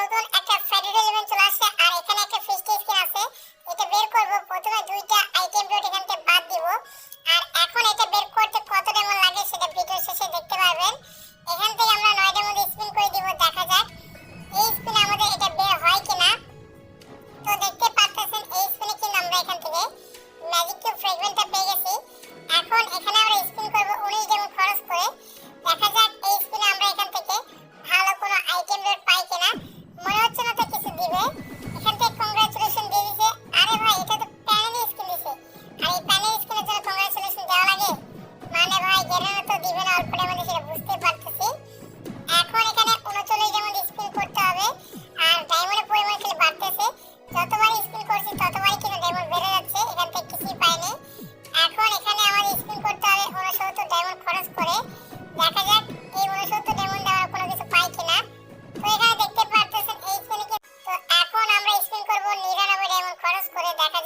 নতুন একটা ফ্যাটেড এলিমেন্ট চলে আসছে, আর এখানে একটা ফিস্টি স্কিন আছে। এটা বের করব, প্রথমে দুইটা আইটেম ডট এখান থেকে বাদ দিব। আর এখন এটা বের করতে কত টাইম লাগে সেটা ভিডিও শেষে দেখতে পারবেন। এখান থেকে আমরা নয়টার মধ্যে স্পিন করে দিব, দেখা যাক এই স্পিনে আমাদের এটা বের হয় কিনা। তো দেখতে পাচ্ছেন, এই স্পিনে কিন্তু আমরা এখান থেকে ম্যাজিক কিউব ফ্রেগমেন্টটা পেয়ে গেছি। এখন এখানে খরচ করে দেখা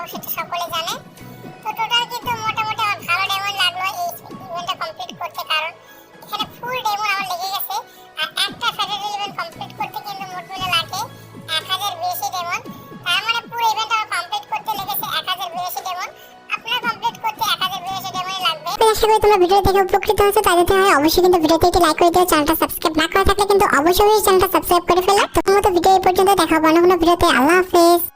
ফিস্ট সেটা সকলে জানে। তো টোটাল কিন্তু মোটামুটি আমার ভালো ডায়মন্ড লাগল এই ইভেন্টটা কমপ্লিট করতে, কারণ এখানে ফুল ডায়মন্ড আমার লেগে গেছে। আর একটা ইভেন্ট কমপ্লিট করতে কিন্তু মোট লাগে, এক হাজার বেশি ডায়মন্ড তার মানে পুরো ইভেন্ট আমার কমপ্লিট করতে লেগেছে এক হাজার বেশি ডায়মন্ড আপনারা কমপ্লিট করতে এক হাজার বেশি ডায়মন্ড লাগবে। আশা করি তোমরা ভিডিও দেখে উপকৃত হয়েছো, তাই যদি হয়, অবশ্যই কিন্তু ভিডিওতে একটি লাইক করে দিও চ্যানেলটা সাবস্ক্রাইব না করা থাকলে কিন্তু অবশ্যই চ্যানেলটা সাবস্ক্রাইব করে ফেলো। তো মতো ভিডিও এই পর্যন্ত দেখা হবে অন্য কোনো ভিডিওতে আল্লাহ হাফেজ।